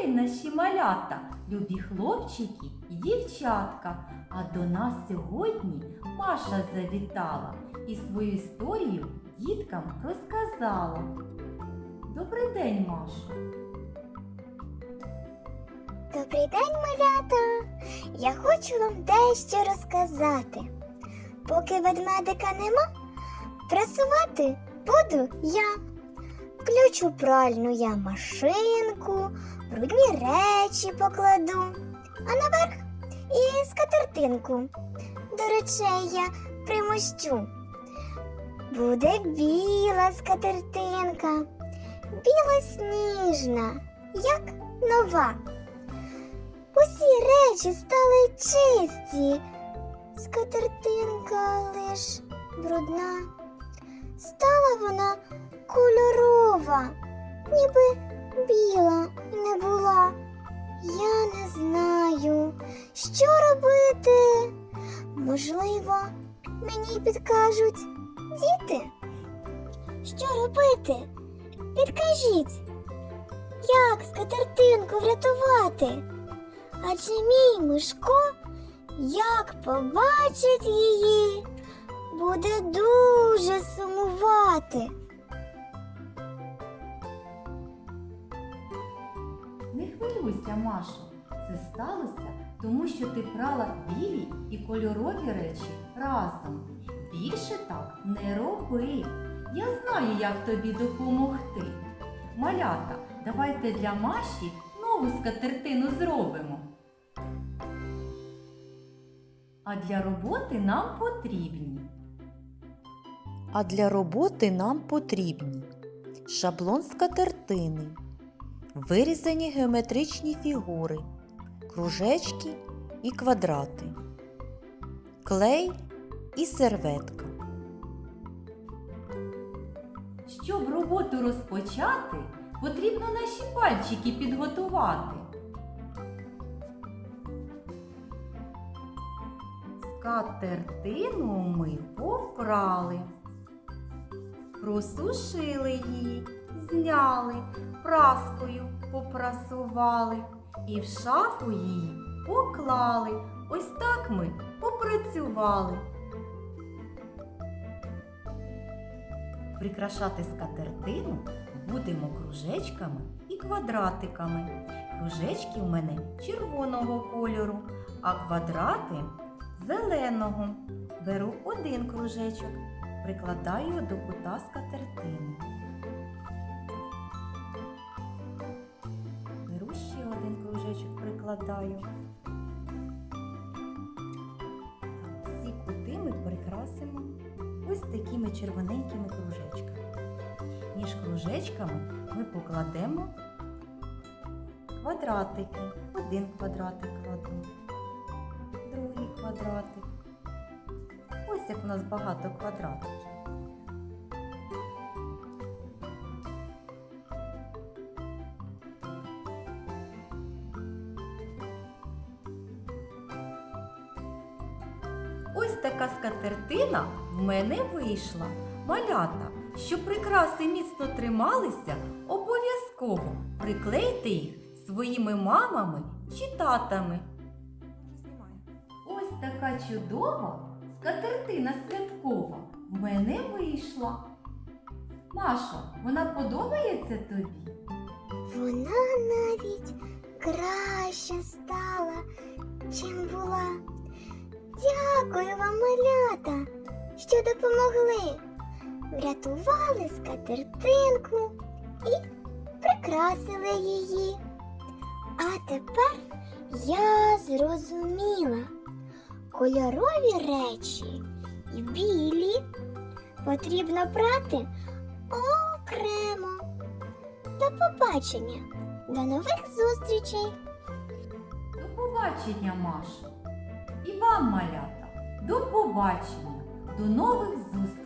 день, наші малята, любі хлопчики і дівчатка. А до нас сьогодні Маша завітала і свою історію діткам розказала. Добрий день, Маша. Добрий день, малята! Я хочу вам дещо розказати. Поки ведмедика нема, прасувати буду я. Включу пральну я машинку, брудні речі покладу, а наверх і скатертинку. До речей я примощу. Буде біла скатертинка, білосніжна, як нова. Усі речі стали чисті, скатертинка лиш брудна. Стала вона кольорова, ніби біла й не була. Я не знаю, що робити. Можливо, мені підкажуть діти. Що робити? Підкажіть, як скатертинку врятувати? Адже мій Мишко, як побачить її, буде дуже сумувати. Не хвилюйся, Машо. Це сталося, тому що ти прала білі і кольорові речі разом. Більше так не роби. Я знаю, як тобі допомогти. Малята, давайте для Маші нову скатертину зробимо. А для роботи нам потрібні А для роботи нам потрібні шаблон скатертини, вирізані геометричні фігури, кружечки і квадрати, клей і серветка. Щоб роботу розпочати, потрібно наші пальчики підготувати. Скатертину ми попрали, просушили її, зняли, праскою попрасували і в шафу її поклали. Ось так ми попрацювали. Прикрашати скатертину будемо кружечками і квадратиками. Кружечки в мене червоного кольору, а квадрати зеленого. Беру один кружечок, прикладаю до кута скатертини. Беру ще один кружечок, прикладаю. Всі кути ми прикрасимо ось такими червоненькими кружечками. Між кружечками ми покладемо квадратики. Один квадратик кладу, другий квадратик. Як у нас багато квадратиків. Ось така скатертина в мене вийшла. Малята, щоб прикраси міцно трималися, обов'язково приклейте їх своїми мамами чи татами. Ось така чудова скатертина святкова в мене вийшла. Маша, вона подобається тобі? Вона навіть краще стала, чим була. Дякую вам, малята, що допомогли. Врятували скатертинку і прикрасили її. А тепер я зрозуміла. Кольорові речі і білі потрібно прати окремо. До побачення, до нових зустрічей! До побачення, Маша. І вам, малята, до побачення, до нових зустрічей.